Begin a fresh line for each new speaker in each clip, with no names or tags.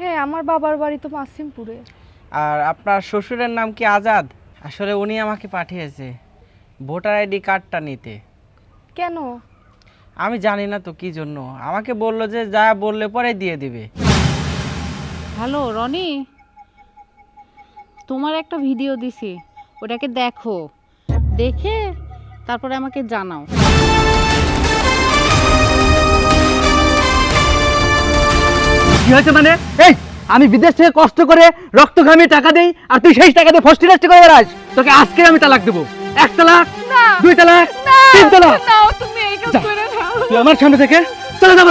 হ্যাঁ আমার বাবার বাড়ি তো মাসিমপুরে।
আর আপনার শ্বশুরের নাম কি আজাদ? আসলে উনি আমাকে পাঠিয়েছে ভোটার আইডি কার্ডটা নিতে।
কেন?
আমি জানি না তো কি জন্য। আমাকে বলল যে যা বললে পরে দিয়ে দিবে।
হ্যালো রনি? তোমার একটা ভিডিও দিছি ওটাকে দেখো। দেখে তারপরে আমাকে জানাও।
কি হয়েছে মানে? এই আমি বিদেশ থেকে কষ্ট করে রক্ত ঘামিয়ে টাকা দেই আর তুই সেই টাকা দিয়ে ফষ্টি নষ্ট করে বেড়াস। তোকে আজকে আমি তালাক দেবো। এক তালাক দুই তালাক তিন তালাক।
তুমি এই কাজ করে নাও
তুই আমার সামনে থেকে চলে যা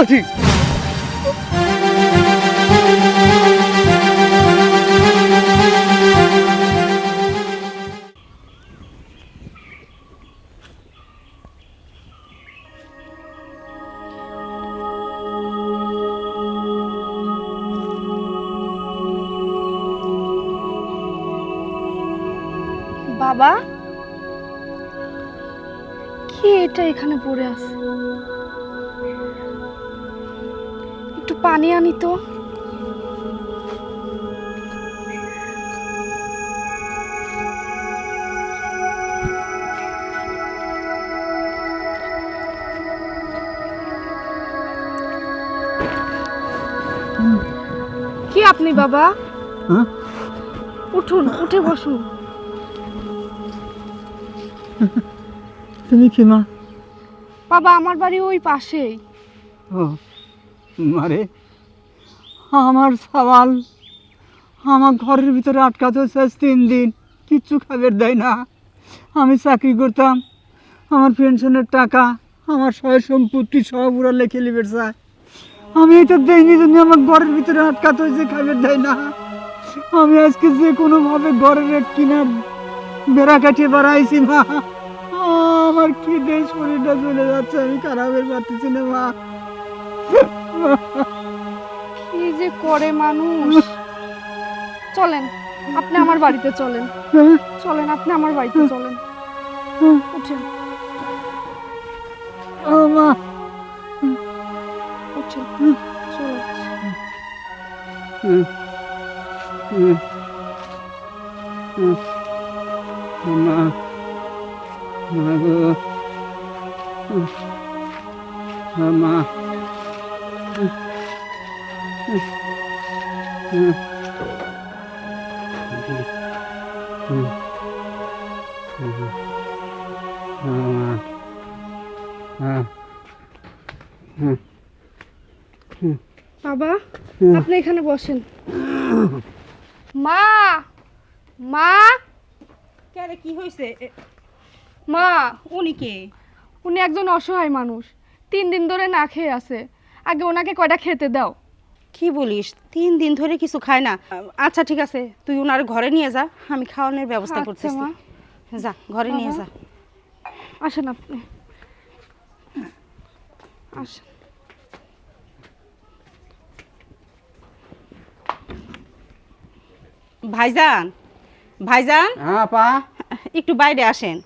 বাবা। কি এটা এখানে পড়ে আছে? একটু পানি আনি তো। কি আপনি বাবা?
হ্যাঁ?
উঠুন উঠে বসুন।
তুমি কি মা?
বাবা আমার বাড়ি ওই পাশেই।
ও মারে আমার সওয়াল। আমার ঘরের ভিতরে আটকাতে আজ তিন দিন। কিচ্ছু খাবার দেয় না। আমি চাকরি করতাম। আমার পেনশনের টাকা আমার সয় সম্পত্তি সব ওরা লেখে লিবে চায় আমি এটা দেয়নি তুমি আমার ঘরের ভিতরে আটকাতে হয়েছে খাবার দেয় না। আমি আজকে যে কোনোভাবে ঘরের এক কিনা বেড়া কাটিয়ে বাড়াইছি মা। আমার কি দেয় শরীরটা চলে যাচ্ছে? আমি খারাপের পারতেছি না মা
কি যে করে মানুষ? চলেন আপনি আমার বাড়িতে চলেন। চলেন আপনি আমার বাড়িতে চলেন। উঠেন।
ও মা
উঠেন। চলে
হুম, হুম, হুম। মা মা হ্যাঁ
বাবা আপনি এখানে বসেন। মা! মা!
কেরে কি হয়েছে
মা
উনি কে?
উনি একজন অসহায় মানুষ। তিন দিন ধরে না খেয়ে আছে। আগে ওনাকে কয়টা খেতে দাও।
কি বলিস? তিন দিন ধরে কিছু খায় না। আচ্ছা ঠিক আছে। তুই ওনার ঘরে নিয়ে যা। আমি খাওয়ানোর ব্যবস্থা
আচ্ছা,
করতেছি। যা ঘরে নিয়ে যা।
আসেন আপনি। আসেন।
ভাইজান? ভাইজান?
হ্যাঁ পা
একটু বাইরে আসেন।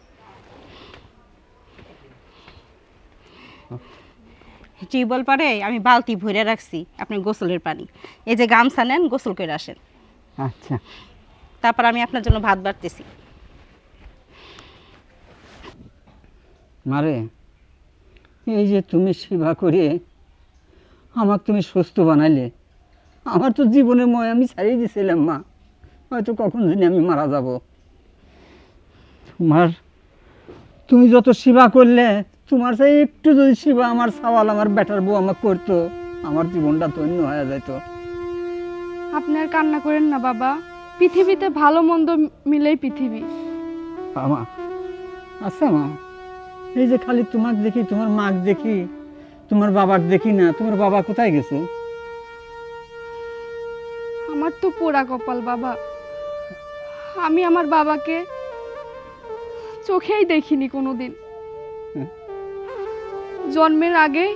টিউবওয়েল পারে? আমি বালতি ভরে রাখছি আপনি গোসলের পানি। এই যে গামছা নেন গোসল করে আসেন।
আচ্ছা।
তারপর আমি আপনার জন্য ভাত বাড়তেছি।
মারে এই যে তুমি সেবা করে আমাকে তুমি সুস্থ বানাইলে আমার তো জীবনের ময় আমি ছাড়িয়ে দিয়েছিলাম মা। হয়তো কখন জানি আমি মারা যাব। তোমার তুমি যত সেবা করলে তোমার সেই একটু যদি সেবা আমার সওয়াল আমার বেটার বউ আমাকে করতো আমার জীবনটা ধন্য হয়ে যেত
আপনি আর কান্না করেন না বাবা। পৃথিবীতে ভালো মন্দ মিলেই পৃথিবী।
মা আচ্ছা মা এই যে খালি তোমাকে দেখি তোমার মাকে দেখি তোমার বাবাকে দেখি না তোমার বাবা কোথায় গেছে?
আমার তো পোড়া কপাল বাবা। আমি আমার বাবাকে চোখেই দেখিনি কোনোদিন। জন্মের আগে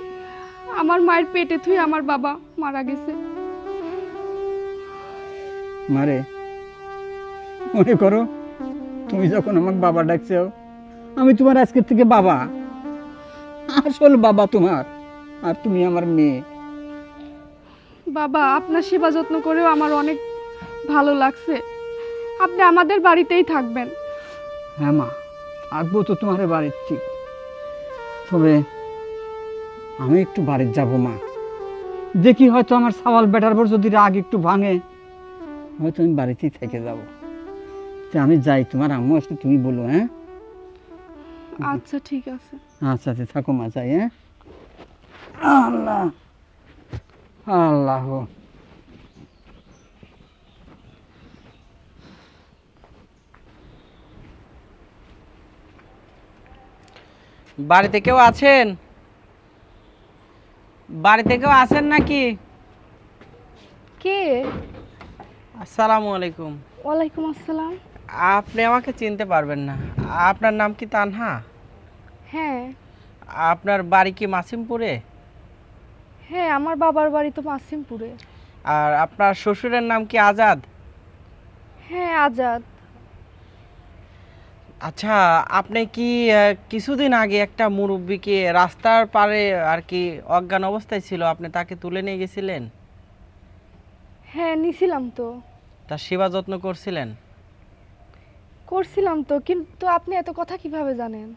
আমার মায়ের পেটে থুই আমার বাবা মারা গেছে।
মারে মনে করো তুমি যখন আমাকে বাবা ডাকছো আমি তোমার আজকের থেকে বাবা আসল বাবা তোমার আর তুমি আমার মেয়ে।
বাবা আপনার সেবা যত্ন করেও আমার অনেক ভালো লাগছে। আপনি আমাদের বাড়িতেই থাকবেন।
হ্যাঁ মা আসব তো তোমার বাড়ির ঠিক। তবে আমি একটু বাড়ির যাব মা। দেখি হয়তো আমার সাওয়াল বেটার পর যদি রাগ একটু ভাঙে। হয়তো আমি বাড়িতেই থেকে যাব। তো আমি যাই তোমার আম্মু আসলে তুমি বলো হ্যাঁ?
আচ্ছা ঠিক আছে।
আচ্ছা আচ্ছা থাকো মা যাই হ্যাঁ? আল্লাহ আল্লাহ।
বাড়িতে কেউ আছেন? বাড়িতে কেউ আছেন নাকি?
কে?
আসসালামু আলাইকুম।
ওয়ালাইকুম আসসালাম।
আপনি আমাকে চিনতে পারবেন না। আপনার নাম কি তানহা?
হ্যাঁ।
আপনার বাড়ি কি মাসিমপুরে?
হ্যাঁ আমার বাবার বাড়ি তো মাসিমপুরে।
আর আপনার শ্বশুরের নাম কি আজাদ?
হ্যাঁ আজাদ।
আচ্ছা আপনি কি কিছুদিন আগে একটা মুরব্বীকে রাস্তার পারে আর কি অজ্ঞান অবস্থায় ছিল আপনি তাকে তুলে নিয়ে গেছিলেন?
হ্যাঁ নিছিলাম তো।
তার সেবা যত্ন করছিলেন?
করছিলাম তো কিন্তু আপনি এত কথা কীভাবে জানেন?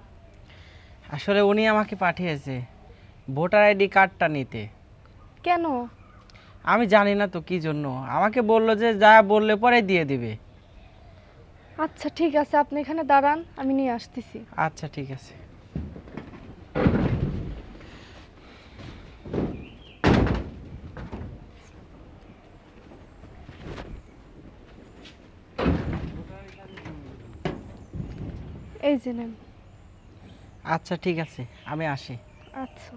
আসলে উনি আমাকে পাঠিয়েছে ভোটার আইডি কার্ডটা নিতে।
কেন?
আমি জানি না তো কি জন্য আমাকে বলল যে যা বললে পরে দিয়ে দিবে।
আচ্ছা ঠিক আছে আপনি এখানে দাঁড়ান আমি নিয়ে আসতেছি।
আচ্ছা ঠিক আছে।
এই যে নেন।
আচ্ছা ঠিক আছে আমি আসি।
আচ্ছা।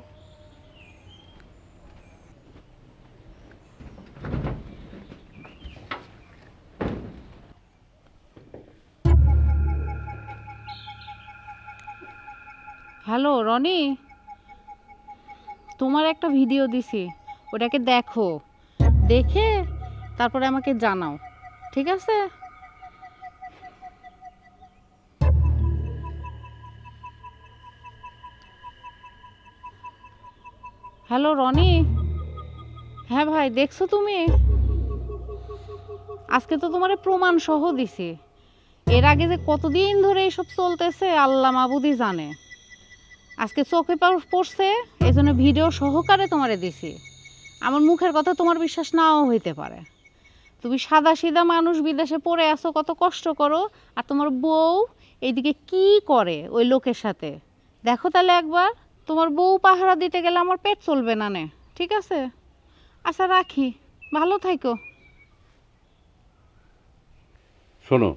হ্যালো, রনি? তোমার একটা ভিডিও দিছি, ওটাকে দেখো। দেখে তারপরে আমাকে জানাও, ঠিক আছে? হ্যালো, রনি? হ্যাঁ ভাই, দেখছ তুমি? আজকে তো তোমার প্রমাণ সহ দিছি। এর আগে যে কতদিন ধরে এসব চলতেছে, আল্লাহ মাবুদি জানে। আজকে চোখে পড়- পড়ছে এই জন্য ভিডিও সহকারে তোমারে দিছি। আমার মুখের কথা তোমার বিশ্বাস নাও হইতে পারে। তুমি সাদা সিধা মানুষ, বিদেশে পড়ে আসো কত কষ্ট করো, আর তোমার বউ এইদিকে কি করে ওই লোকের সাথে? দেখো তাহলে একবার, তোমার বউ পাহারা দিতে গেলে আমার পেট চলবে না নে, ঠিক আছে? আচ্ছা রাখি, ভালো থাইকো।
শোনো,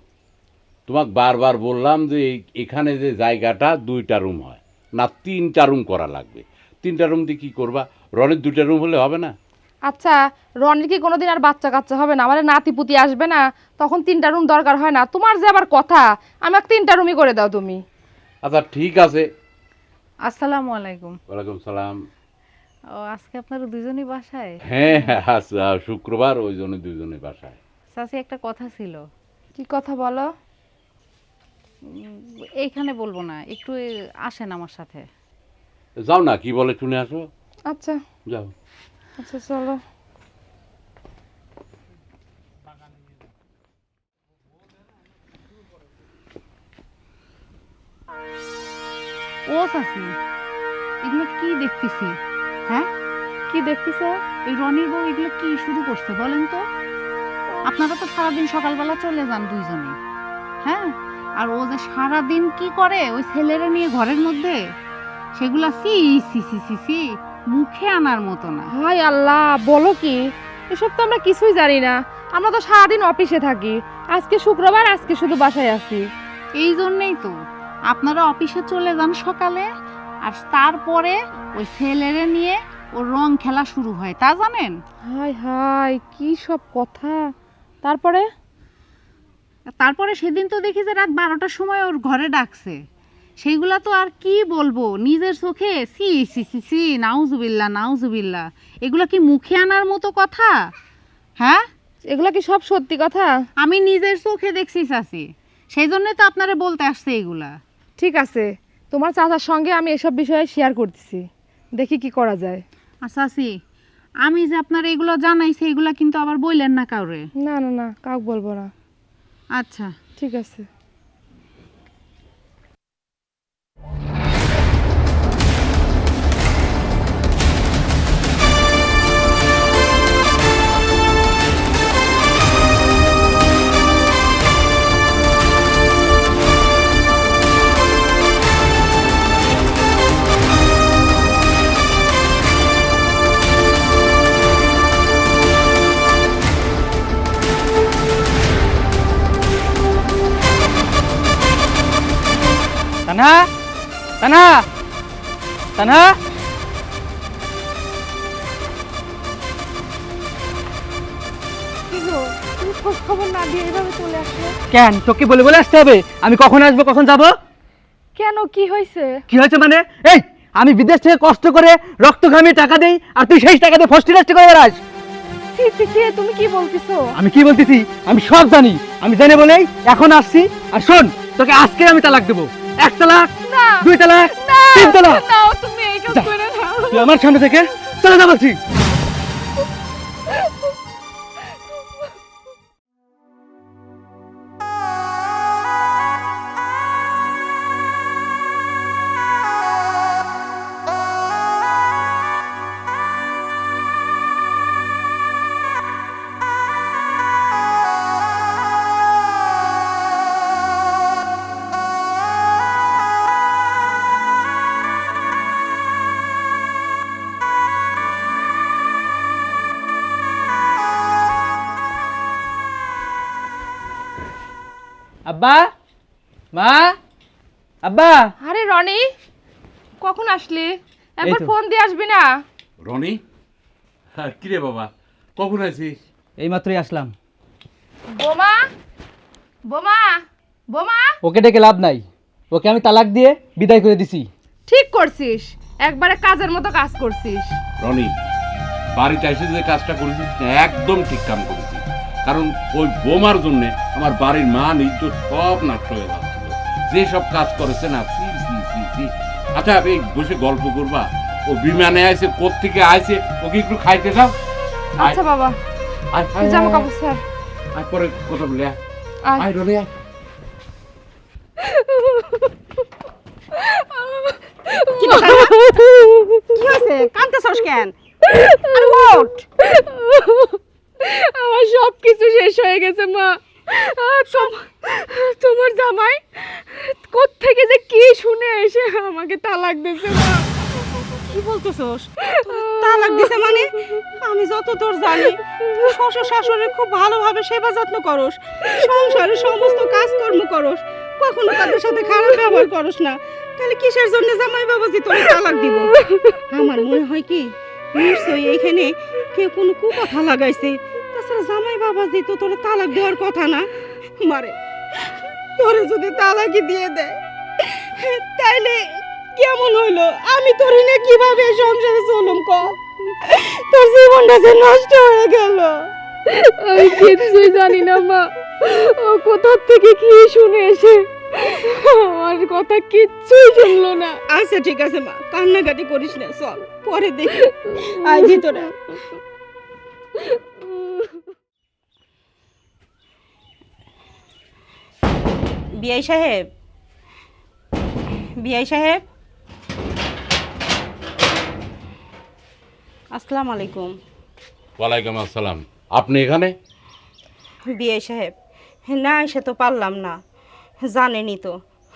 তোমাকে বারবার বললাম যে এখানে যে জায়গাটা, দুইটা রুম হয়। না তিনটা রুম করা লাগবে। তিনটা রুম দিয়ে কী করবা? রনের দুটা রুম হলে হবে না?
আচ্ছা রনির কি কোনোদিন আর বাচ্চা কাচ্চা হবে না? আমার নাতি পুতি আসবে না তখন তিনটা রুম দরকার হয় না। তোমার যে আবার কথা আমাকে তিনটা রুমই করে দাও তুমি।
আচ্ছা ঠিক আছে।
আসসালামু আলাইকুম।
ওয়ালাইকুম সালাম।
ও আজকে আপনারা দুজনই বাসায়?
হ্যাঁ হ্যাঁ আচ্ছা, শুক্রবার ওই জন্য দুজনে বাসায়।
চাচি একটা কথা ছিল।
কি কথা বলো?
এইখানে বলব না একটু আসেন আমার সাথে।
যাও না কি বলে শুনে আসো
আচ্ছা।
যাও।
আচ্ছা চলো।
ও চাচি এগুলো কি দেখতেছি? হ্যাঁ?
কি দেখতেছ?
এই রনির বউ এগুলো কি শুরু করছে বলেন তো? আপনারা তো সারাদিন সকালবেলা চলে যান দুইজনে। হ্যাঁ? আর ও যে সারাদিন কি করে ওই ছেলেরা নিয়ে ঘরের মধ্যে? সেগুলা সি সি সি সি সি মুখে আনার মতো না।
হাই আল্লাহ বলো কি? এসব তো আমরা কিছুই জানি না। আমরা তো সারাদিন অফিসে থাকি। আজকে শুক্রবার আজকে শুধু বাসায় আছি।
এই জন্যেই তো। আপনারা অফিসে চলে যান সকালে আর তারপরে ওই ছেলেরে নিয়ে ওর রং খেলা শুরু হয়। তা জানেন?
হাই হাই কি সব কথা। তারপরে?
তারপরে সেদিন তো দেখি যে রাত বারোটার সময় ওর ঘরে ডাকছে। সেইগুলা তো আর কি বলব? নিজের চোখে সি সি সি সি নাউজুবিল্লা নাউজুবিল্লা এগুলা কি মুখে আনার মতো কথা? হ্যাঁ?
এগুলা কি সব সত্যি কথা?
আমি নিজের চোখে দেখছি চাচি। সেই জন্যই তো আপনারা বলতে আসছে এগুলা।
ঠিক আছে। তোমার চাচার সঙ্গে আমি এসব বিষয়ে শেয়ার করতেছি। দেখি কি করা যায়।
আর চাচি আমি যে আপনার এগুলো জানাইছি এগুলো কিন্তু আবার বললেন না কাউরে।
না না না কাউকে বলব না।
আচ্ছা
ঠিক আছে।
তানহা তানহা তানহা
কি গো তুমি খোঁজ খবর না দিয়ে এভাবে চলে আসলে?
কেন? তোকে বলে বলে আসতে হবে। আমি কখন আসব কখন যাব?
কেন কি হয়েছে?
কি হয়েছে মানে? এই আমি বিদেশ থেকে কষ্ট করে রক্ত ঘামিয়ে টাকা দেই আর তুই সেই টাকা দিয়ে ফস্টি রাস্টি করে বেড়াস।
তুমি কি বলতিছো?
আমি কি বলতেছি? আমি সব জানি। আমি জানি বলেই এখন আসছি। আর শোন তোকে আজকে আমি তালাক দেবো। এক তালাক দুই তালাক তিন তালাক
তুমি
আমার সামনে থেকে চলে যা বলছি।
আব্বা মা আব্বা।
আরে রনি কখন আসলি? একবার ফোন দিয়ে আসবি না?
রনি? হ্যাঁ কিরে বাবা? কখন আছিস?
এই মাত্রই আসলাম।
বোমা বোমা বোমা।
ওকে ডেকে লাভ নাই। ওকে আমি তালাক দিয়ে বিদায় করে দিছি।
ঠিক করছিস। একবারে কাজের মতো কাজ করছিস।
রনি বাড়িতে এসে যে কাজটা করেছিস একদম ঠিক কাম করেছিস। কারণ ওই বোমার জন্য আমার বাড়ির মান ইজ্জত সব নষ্ট হয়ে যাচ্ছিল। যে সব কাজ করেছে না সি সি সি সি। আচ্ছা এই বসে গল্প করবা। ও বিমানে আইছে কোত্থেকে আইছে? ওকে একটু খাইতে দাও।
আচ্ছা বাবা। জামা কাপড় স্যার।
পরে কথা বলে আয়।
আয়।
আয়
কি হয়েছে? কাঁদতেছস কেন? আরে ওঠ।
আমার সব কিছু শেষ হয়ে গেছে, মা। তোমার জামাই কোত্থেকে যে কি শুনে এসে আমাকে তালাক দিয়েছে, মা।
কি বলতেছস? তালাক দিছে মানে? আমি যত তোর জানি শ্বশুর শাশুড়ির খুব ভালোভাবে সেবা যত্ন করস, সংসারের সমস্ত কাজকর্ম করস, কখনো তাদের সাথে খারাপ ব্যবহার করস না। তাহলে কিসের জন্য জামাই বাবাজি তোর তালাক দিব? আমার মনে হয় কি, নিশ্চয়ই এইখানে কেউ কোনো কুকথা লাগাইছে। তাছাড়া জামাই বাবাজি তো তোর তালাক দেওয়ার কথা না মারে তোরে যদি তালাকি দিয়ে দেয় তাইলে কেমন হইল? আমি তোর না কীভাবে সংসারে চলুম ক তোর জীবনটা যে নষ্ট হয়ে গেল।
আমি কিছুই জানি না মা। ও কোথা থেকে কি শুনে এসে আমার কথা কিচ্ছুই শুনলো না।
আচ্ছা ঠিক আছে মা। কান্নাকাটি করিস না চল পরে দেখি। আয় ভিতরে আয়। বিআই সাহেব? বিআই সাহেব? আসসালামু আলাইকুম।
ওয়ালাইকুম আসসালাম। আপনি এখানে?
বিআই সাহেব না এসে তো পারলাম না। জানেনই তো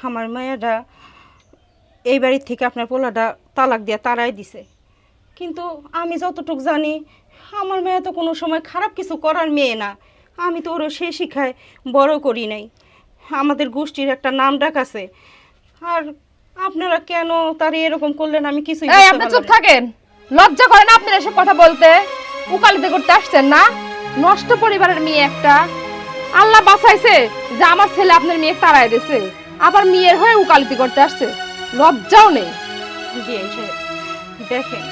আমার মেয়েটা এই বাড়ির থেকে আপনার পোলাটা তালাক দিয়ে তারাই দিছে। কিন্তু আমি যতটুক জানি আমার মেয়ে তো কোনো সময় খারাপ কিছু করার মেয়ে না। আমি তো ওরও সে শিখায় বড় করি নাই। আমাদের গোষ্ঠীর একটা নাম ডাক আছে। আর আপনারা কেন তার এরকম করলেন আমি কিছুই
এই আপনি চুপ থাকেন। লজ্জা করেন আপনার এসে কথা বলতে? উকালিতে করতে আসছেন না? নষ্ট পরিবারের মেয়ে একটা। আল্লাহ বাঁচাইছে যে আমার ছেলে আপনার মেয়ে তাড়াই দিছে। আবার মেয়ের হয়ে উকালিতি করতে আসছে। লজ্জাও নেই।
দেখেন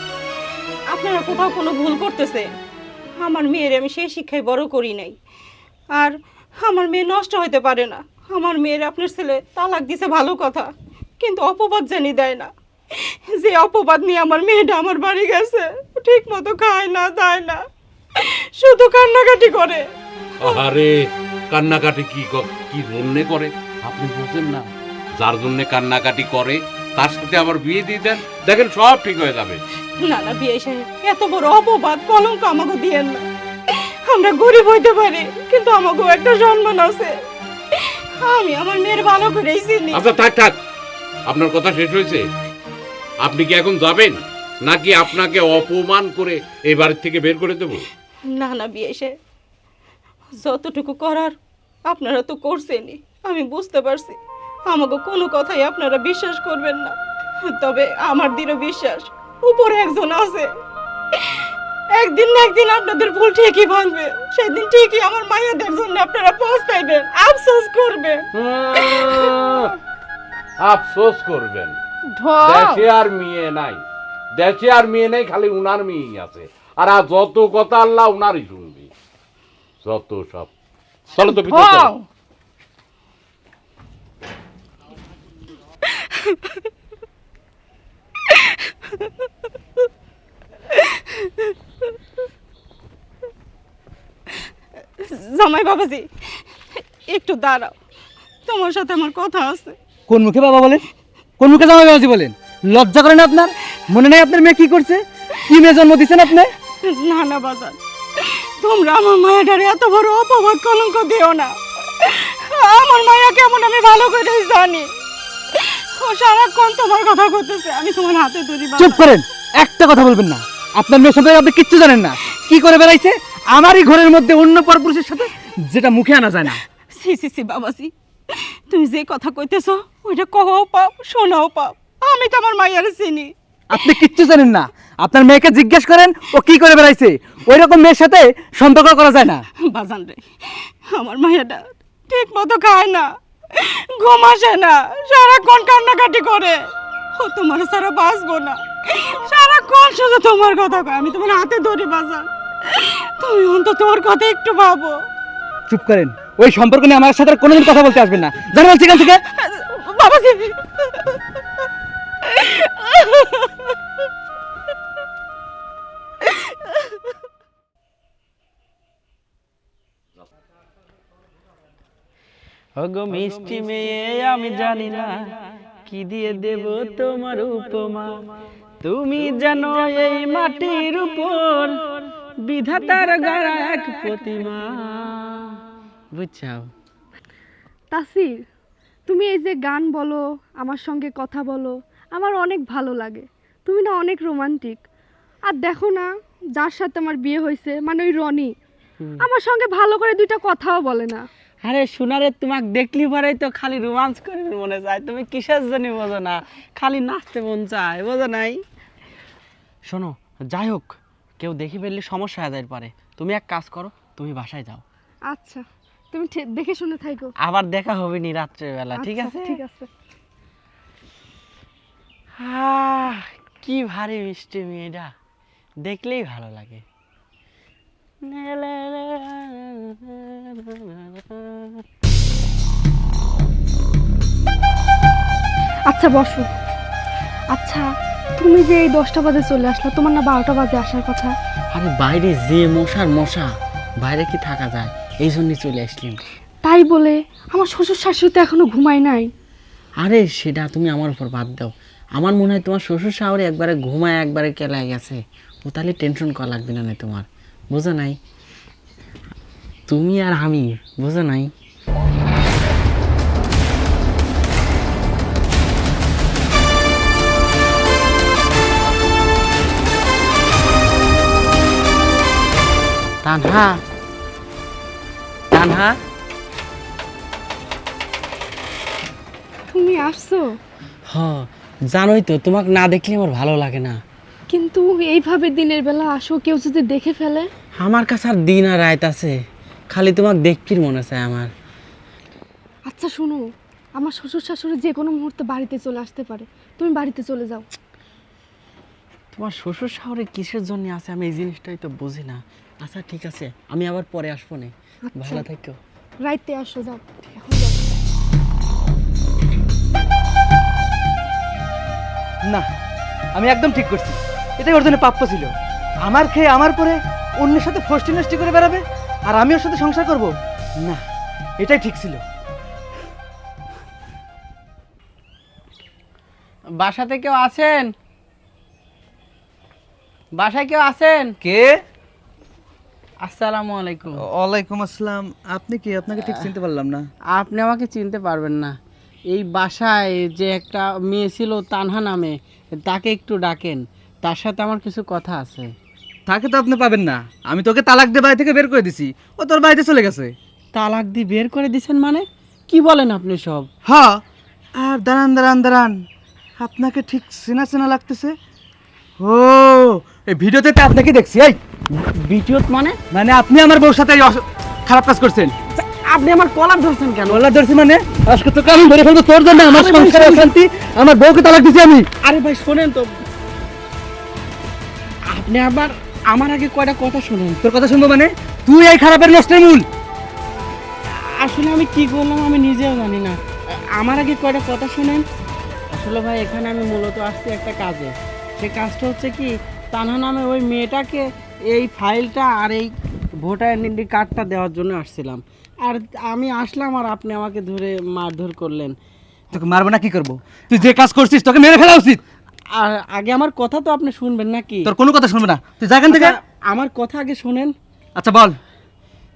আপনারা কোথাও কোনো ভুল করতেছে। আমার মেয়ের আমি সেই শিক্ষায় বড় করি নাই। আর আমার মেয়ে নষ্ট হইতে পারে না। আমার মেয়ের আপনার ছেলে তালাক দিছে ভালো কথা কিন্তু অপবাদ জানি দেয় না। যে অপবাদ নিয়ে আমার মেয়েটা আমার বাড়ি গেছে ঠিক মতো খায় না দায় না শুধু কান্নাকাটি করে।
আরে কান্নাকাটি কি ক- কি জন্যে করে? আপনি বুঝেন না যার জন্যে কান্নাকাটি করে তার সাথে আবার বিয়ে দিয়ে দেন দেখেন সব ঠিক হয়ে যাবে।
না না বিয়ে সাহেব এত বড় অপবাদ কলঙ্ক আমাকে দিয়েন না। আমরা গরিব হইতে পারি কিন্তু আমাকেও একটা সম্মান আছে। আমি আমার মেয়ের ভালো করেই চিনি।
আচ্ছা থাক থাক। আপনার কথা শেষ হয়েছে। আপনি কি এখন যাবেন? নাকি আপনাকে অপমান করে এই বাড়ির থেকে বের করে দেবো?
না না বিয়ে সাহেব যতটুকু করার আপনারা তো করছেনই। আমি বুঝতে পারছি। আমাকে কোনো কথাই আপনারা বিশ্বাস করবেন না। তবে আমার দৃঢ় বিশ্বাস উপরে একজন আছে। একদিন না একদিন আপনাদের ভুল ঠিকই ভাঙবে। সেদিন ঠিকই আমার মায়েদের জন্য আপনারা পৌঁছাইবেন আফসোস করবেন।
আফসোস করবেন। দেশে আর মেয়ে নাই। দেশে আর মেয়ে নাই খালি উনার মেয়েই আছে। আর আর যত কথা আল্লাহ উনারই শুনবি। যত সব। চলো তো ভিতরে চলো।
জামাই বাবাজি একটু দাঁড়াও। তোমার সাথে আমার কথা আছে।
কোন মুখে বাবা বলেন? কোন মুখে জামাই বাবাজি বলেন? লজ্জা করেন আপনার? মনে নেই আপনার মেয়ে কি করছে? কি মেয়ে জন্ম আপনি?
না না বাজার তোমরা আমার মায়াটারে এত বড় অপবাদ কলঙ্ক দিও না। আমার মায়া কেমন আমি ভালো করে জানি। ও সারাক্ষণ তোমার কথা করতেছে আমি তোমার হাতে তুলি
চুপ করেন একটা কথা বলবেন না। আপনার মেয়ের সম্পর্কে আপনি কিচ্ছু জানেন না। কি করে বেড়াইছে? আমারই ঘরের মধ্যে অন্য পরপুরুষের সাথে যেটা মুখে আনা যায় না।
সি সি সি বাবাজি তুমি যে কথা কইতেছো ওইটা কও পাপ শোনাও পাপ। আমি তো আমার মাইয়ারে চিনি।
আপনি কিচ্ছু জানেন না। আপনার মেয়েকে জিজ্ঞেস করেন ও কি করে বেড়াইছে? ওই রকম মেয়ের সাথে সম্পর্ক করা যায় না।
বাজান রে আমার মাইয়াটা ঠিক মতো খায় না ঘুম আসে না সারাক্ষণ কান্নাকাটি করে। ও তোমার সারা বাঁচবো না। সারাক্ষণ শুধু তোমার কথা কয় আমি তোমার হাতে ধরি বাজান তুমি অন্তত ওর কথা একটু ভাবো।
চুপ করেন ওই সম্পর্ক নিয়ে আমার সাথে আর কোনোদিন কথা বলতে আসবেন না। জানো বলছি এখান থেকে।
বাবাজি
ওগো মিষ্টি মেয়ে আমি জানি না কি দিয়ে দেব তোমার উপমা। তুমি জানো এই মাটির উপর বিধাতার গাড়া এক প্রতিমা। বুঝছাও?
তাসির তুমি এই যে গান বলো আমার সঙ্গে কথা বলো আমার অনেক ভালো লাগে। তুমি না অনেক রোমান্টিক। আর দেখো না যার সাথে আমার বিয়ে হয়েছে মানে ওই রনি। আমার সঙ্গে ভালো করে দুইটা কথাও বলে না।
আরে সোনারে তোমাক দেখলি পরেই তো খালি রোমান্স করবে মনে চায়। তুমি কিসের জন্য বোঝো না? খালি নাচতে মন চায় বোঝো নাই? শোনো যাই হোক কেউ দেখে ফেললে সমস্যা হয়ে যায় পারে তুমি এক কাজ করো তুমি বাসায় যাও।
আচ্ছা তুমি দেখে শুনে থাকো
আবার দেখা হবে নি রাত্রেবেলা ঠিক
আচ্ছা,
আছে?
ঠিক আছে।
আহ, কি ভারী মিষ্টি মেয়েটা। দেখলেই ভালো লাগে।
আচ্ছা বসো। আচ্ছা তুমি যে এই দশটা বাজে চলে আসলা তোমার না বারোটা বাজে আসার কথা?
আরে বাইরে যে মশার মশা বাইরে কি থাকা যায়? এই জন্যই চলে আসলাম।
তাই বলে আমার শ্বশুর শাশুড়ি তো এখনও ঘুমায় নাই।
আরে সেটা তুমি আমার উপর বাদ দাও। আমার মনে হয় তোমার শ্বশুর শাহরে একবারে ঘুমায় একবারে কেলায় গেছে। ও তাহলে টেনশন করা লাগবে না না তোমার। বুঝো নাই। তুমি আর আমি বুঝো নাই। তানহা তানহা।
তুমি আসছো?
হ জানোই তো তোমাকে না দেখলে আমার ভালো লাগে না।
কিন্তু এইভাবে দিনের বেলা আসো কেউ যদি দেখে ফেলে?
আমার কাছে আর দিন আর রাত আছে। খালি তোমাকে দেখবির মনে চায় আমার।
আচ্ছা শোনো। আমার শ্বশুর শাশুড়ি যে কোনো মুহূর্তে বাড়িতে চলে আসতে পারে। তুমি বাড়িতে চলে যাও।
তোমার শ্বশুর শহরে কিসের জন্য আছে? আমি এই জিনিসটাই তো বুঝি না। আচ্ছা ঠিক আছে। আমি আবার পরে আসব না। ভালো থাকো।
রাইতে আসো যাও। এখন যাও।
না
আমি একদম ঠিক করছি। এটাই ওর জন্য প্রাপ্য ছিল। আমার খেয়ে আমার পরে অন্যের সাথে ফষ্টি নষ্টি করে বেড়াবে আর আমি ওর সাথে সংসার করব? না এটাই ঠিক ছিল।
বাসাতে কেউ আছেন? বাসায় কেউ আছেন?
কে?
আসসালামু আলাইকুম।
ওয়ালাইকুম আসসালাম। আপনি কি? আপনাকে ঠিক চিনতে পারলাম না।
আপনি আমাকে চিনতে পারবেন না। এই বাসায় যে একটা মেয়ে ছিল তানহা নামে তাকে একটু ডাকেন। তার সাথে আমার কিছু কথা আছে।
তাকে তো আপনি পাবেন না। আমি তোকে তালাক দিয়ে বাড়ি থেকে বের করে দিছি। ও তোর বাড়িতে চলে গেছে।
তালাক দিয়ে বের করে দিছেন মানে? কি বলেন আপনি সব?
হ্যাঁ আর দাঁড়ান দাঁড়ান দাঁড়ান। আপনাকে ঠিক চেনা চেনা লাগতেছে। ও এই ভিডিওতে তো আপনাকে দেখছি এই।
ভিডিও মানে?
মানে আপনি আমার বউর সাথে এই অস- খারাপ কাজ করছেন।
আপনি আমার কলার ধরছেন কেন?
বলা ধরছি মানে? আজকে তো কারণ ধরে ফেলব তোর জন্য আমার
আরে ভাই,
সংসারে
শুনুন।
অশান্তি আমার বউকে তালাক দিছি আমি।
আরে ভাই শোনেন তো। আপনি আবার আমার আগে কয়টা কথা শুনুন?
তোর কথা শুনব মানে? তুই এই খারাপের নষ্টের মূল।
আসলে আমি কি করলাম আমি নিজেও জানি না। আমার আগে কয়টা কথা শুনেন? আসলে ভাই এখানে আমি মূলত আসছি একটা কাজে। সে কাজটা হচ্ছে কি তানহা নামে ওই মেয়েটাকে এই ফাইলটা আর এই ভোটার আইডেন্টি কার্ডটা দেওয়ার জন্য আসছিলাম। আর আমি আসলাম আর আপনি আমাকে ধরে মারধর করলেন।
তোকে মারবো না কি করব? তুই যে কাজ করছিস তোকে মেরে ফেলা উচিত।
আগে আমার কথা তো আপনি শুনবেন নাকি?
তোর কোনো কথা শুনব না। তুই যাখান থেকে।
আচ্ছা, আমার কথা আগে শোনেন।
আচ্ছা বল।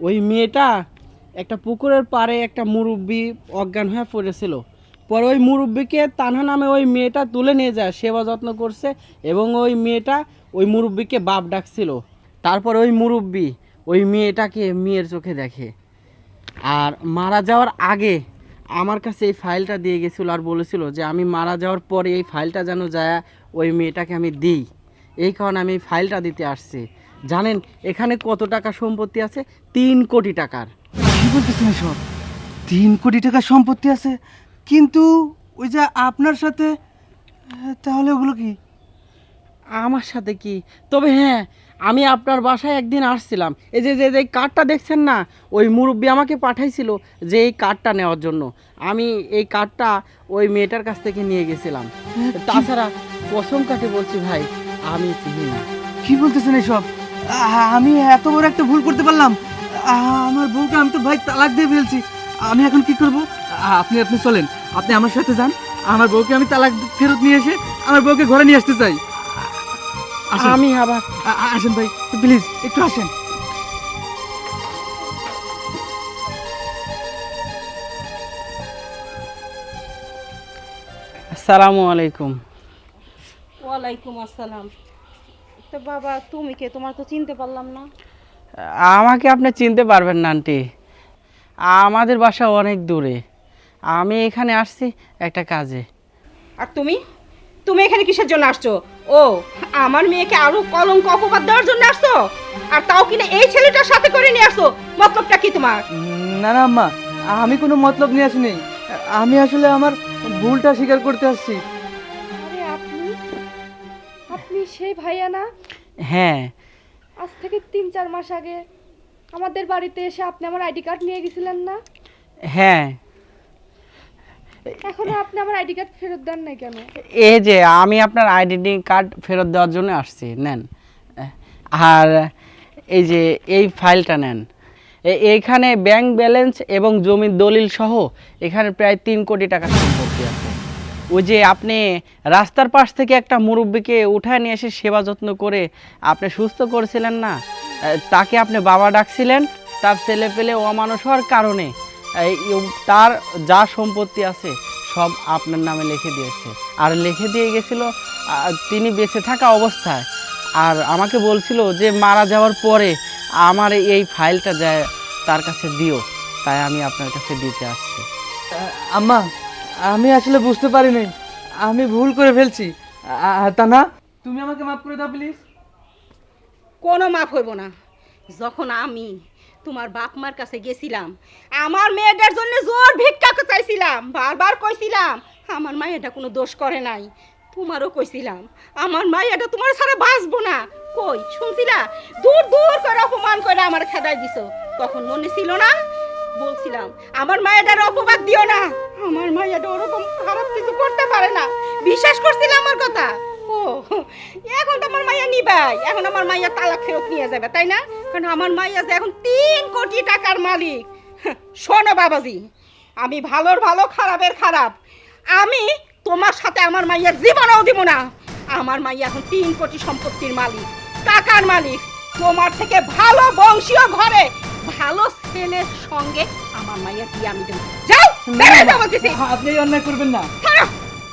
ওই মেয়েটা একটা পুকুরের পাড়ে একটা মুরব্বি অজ্ঞান হয়ে পড়েছিল। পরে ওই মুরব্বিকে তানহা নামে ওই মেয়েটা তুলে নিয়ে যায় সেবা যত্ন করছে এবং ওই মেয়েটা ওই মুরব্বিকে বাপ ডাকছিল। তারপর ওই মুরব্বি ওই মেয়েটাকে মেয়ের চোখে দেখে। আর মারা যাওয়ার আগে আমার কাছে এই ফাইলটা দিয়ে গেছিল আর বলেছিল যে আমি মারা যাওয়ার পরে এই ফাইলটা যেন যায় ওই মেয়েটাকে আমি দিই। এই কারণে আমি ফাইলটা দিতে আসছি। জানেন, এখানে কত টাকা সম্পত্তি আছে? তিন কোটি টাকার।
কি বলতেছেন সব তিন কোটি টাকার সম্পত্তি আছে? কিন্তু ওই যে আপনার সাথে তাহলে ওগুলো কি?
আমার সাথে কি? তবে হ্যাঁ আমি আপনার বাসায় একদিন আসছিলাম। এই যে যে যে কার্ডটা দেখছেন না ওই মুরব্বী আমাকে পাঠাইছিল যে এই কার্ডটা নেওয়ার জন্য। আমি এই কার্ডটা ওই মেয়েটার কাছ থেকে নিয়ে গেছিলাম। তাছাড়া কসম কাটে বলছি ভাই আমি চিনি না।
কি বলতেছেন এসব? আমি এত বড় একটা ভুল করতে পারলাম। আমার বউকে আমি তো ভাই তালাক দিয়ে ফেলছি। আমি এখন কি করব? আপনি আপনি চলেন। আপনি আমার সাথে যান। আমার বউকে আমি তালাক ফেরত নিয়ে এসে আমার বউকে ঘরে নিয়ে আসতে চাই।
আমি আবার
আসেন ভাই প্লিজ একটু আসেন।
আসসালামু আলাইকুম।
ওয়ালাইকুম আসসালাম। তো বাবা তুমি কে? তোমার তো চিনতে পারলাম না।
আমাকে আপনি চিনতে পারবেন না আন্টি। আমাদের বাসা অনেক দূরে। আমি এখানে আসছি একটা কাজে।
আর তুমি? তুমি এখানে কিসের জন্য আসছো? ও আমার মেয়েকে আরও কলঙ্ক অপবাদ দেওয়ার জন্য আসছো? আর তাও কিনা এই ছেলেটার সাথে করে নিয়ে আসছো? মতলবটা কি তোমার?
না না আম্মা আমি কোনো মতলব নিয়ে আসিনি। আমি আসলে আমার ভুলটা স্বীকার করতে আসছি।
আরে আপনি আপনি সেই ভাইয়া না?
হ্যাঁ।
আজ থেকে তিন চার মাস আগে আমাদের বাড়িতে এসে আপনি আমার আইডি কার্ড নিয়ে গেছিলেন না?
হ্যাঁ।
এখনও আপনি আমার আইডি কার্ড ফেরত দেন নাই কেন?
এই যে, আমি আপনার আইডেন্টি কার্ড ফেরত দেওয়ার জন্য আসছি, নেন। আর এই যে, এই ফাইলটা নেন। এইখানে ব্যাংক ব্যালেন্স এবং জমির দলিল সহ এখানে প্রায় তিন কোটি টাকা সম্পত্তি আছে। ওই যে আপনি রাস্তার পাশ থেকে একটা মুরব্বীকে উঠায় নিয়ে এসে সেবা যত্ন করে আপনি সুস্থ করেছিলেন না তাকে আপনি বাবা ডাকছিলেন, তার ছেলে পেলে অমানুষ হওয়ার কারণে। তার যা সম্পত্তি আছে সব আপনার নামে লিখে দিয়েছে। আর লিখে দিয়ে গেছিল তিনি বেঁচে থাকা অবস্থায়। আর আমাকে বলছিল যে মারা যাওয়ার পরে আমার এই ফাইলটা যায় তার কাছে দিও তাই আমি আপনার কাছে দিতে আসছি।
আম্মা আমি আসলে বুঝতে পারিনি। আমি ভুল করে ফেলছি। তা না তুমি আমাকে মাফ করে দাও প্লিজ।
কোনো মাফ হইব না। যখন আমি তোমার বাপ মার কাছে গেছিলাম। আমার মেয়েটার জন্য জোর ভিক্ষা চাইছিলাম, বারবার কইছিলাম, আমার মা এটা কোনো দোষ করে নাই। তোমারও কইছিলাম, আমার মা এটা তোমার ছাড়া বাঁচবো না। কই, শুনছিলা? দূর দূর করে অপমান করে আমার খেদাই দিছো। তখন মনে ছিল না, বলছিলাম, আমার মায়েটার অপবাদ দিও না। আমার মায়েটা ওরকম খারাপ কিছু করতে পারে না। বিশ্বাস করছিলাম আমার কথা। ও এখন তো আমার মাইয়া নিবাই। এখন আমার মাইয়া তালাক ফেরত নিয়ে যাবে তাই না? কারণ আমার মাইয়া যে এখন তিন কোটি টাকার মালিক। শোনো বাবাজি আমি ভালোর ভালো খারাপের খারাপ। আমি তোমার সাথে আমার মাইয়ার জীবনও দিব না। আমার মাইয়া এখন তিন কোটি সম্পত্তির মালিক টাকার মালিক। তোমার থেকে ভালো বংশীয় ঘরে ভালো ছেলের সঙ্গে আমার মাইয়া দিয়ে আমি দেবো। যাও বেড়ে যাও
আপনি অন্যায় করবেন না।
ছাড়ো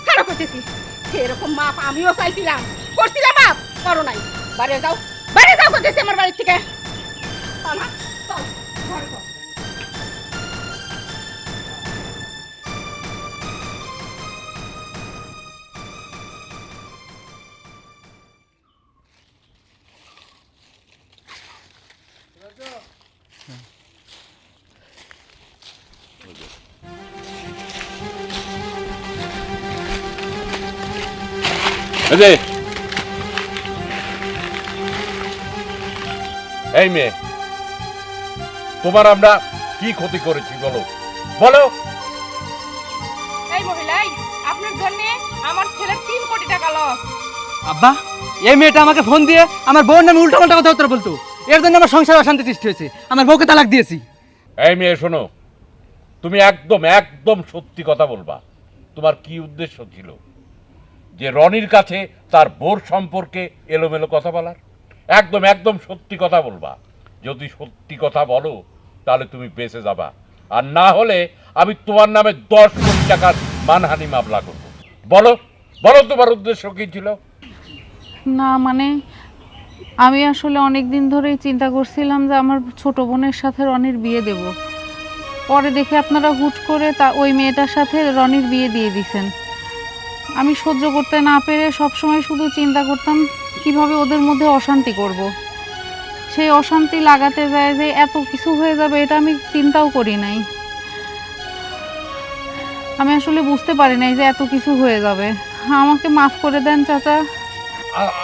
ছাড়ো করতেছি এরকম মাপ আমিও চাইছিলাম। করছিলাম মাপ করো নাই। বাইরে যাও বাইরে যাও করতেছি আমার বাড়ির থেকে। চল মা,
যে এই মেয়ে তোমার আমরা কি ক্ষতি করেছি বলো? বলো।
এই মহিলাই আপনার জন্য আমার ছেলের তিন কোটি টাকা লস।
আব্বা এই মেয়েটা আমাকে ফোন দিয়ে আমার বউর নামে উল্টো পাল্টা কথা উত্তর বলতো। এর জন্য আমার সংসার অশান্তি সৃষ্টি হয়েছে। আমার বউকে তালাক দিয়েছি।
এই মেয়ে শোনো। তুমি একদম একদম সত্যি কথা বলবা। তোমার কি উদ্দেশ্য ছিল? যে রনির কাছে তার বোর সম্পর্কে এলোমেলো কথা বলার। একদম একদম সত্যি কথা বলবা। যদি সত্যি কথা বলো, তাহলে তুমি বেঁচে যাবা। আর না হলে আমি তোমার নামে দশ কোটি টাকার মানহানি মামলা করব। বলো বলো তোমার উদ্দেশ্য কি ছিল?
না মানে আমি আসলে অনেক দিন ধরেই চিন্তা করছিলাম যে আমার ছোট বোনের সাথে রনির বিয়ে দেব। পরে দেখে আপনারা হুট করে তা ওই মেয়েটার সাথে রনির বিয়ে দিয়ে দিছেন। আমি সহ্য করতে না পেরে সবসময় শুধু চিন্তা করতাম, কীভাবে ওদের মধ্যে অশান্তি করব। সেই অশান্তি লাগাতে যায় যে এত কিছু হয়ে যাবে, এটা আমি চিন্তাও করি নাই। আমি আসলে বুঝতে পারি নাই যে এত কিছু হয়ে যাবে। আমাকে মাফ করে দেন, চাচা।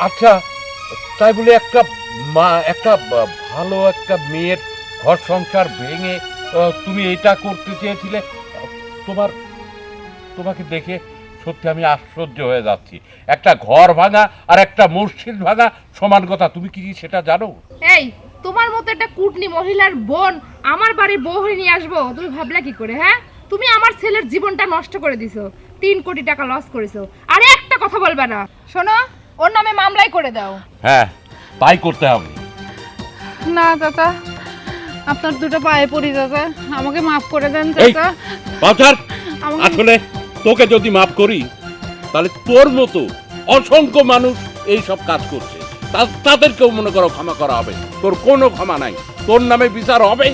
আচ্ছা তাই বলে একটা মা, একটা ভালো একটা মেয়ের ঘর সংসার ভেঙে তুমি এটা করতে চেয়েছিলে, তোমার, তোমাকে দেখে সত্যি আমি আশ্চর্য হয়ে যাচ্ছি। একটা ঘর ভাঙা আর একটা মসজিদ ভাঙা সমান কথা তুমি কি সেটা জানো?
এই তোমার মতো একটা কুটনি মহিলার বোন আমার বাড়ির বউ হয়ে নিয়ে আসব? তুমি ভাবলা কি করে হ্যাঁ? তুমি আমার ছেলের জীবনটা নষ্ট করে দিছো তিন কোটি টাকা লস করেছ। আর একটা কথা বলবে না। শোনো ওর নামে মামলাই করে দাও।
হ্যাঁ তাই করতে হবে।
না চাচা আপনার দুটো পায়ে পড়ি চাচা। আমাকে মাফ করে দেন চাচা।
আসলে তোকে যদি মাফ করি, তাহলে তোর মতো অসংখ্য মানুষ এই সব কাজ করছে। তাদেরকেও মনে করো ক্ষমা করা হবে। তোর কোনো ক্ষমা নাই। তোর নামে বিচার হবে।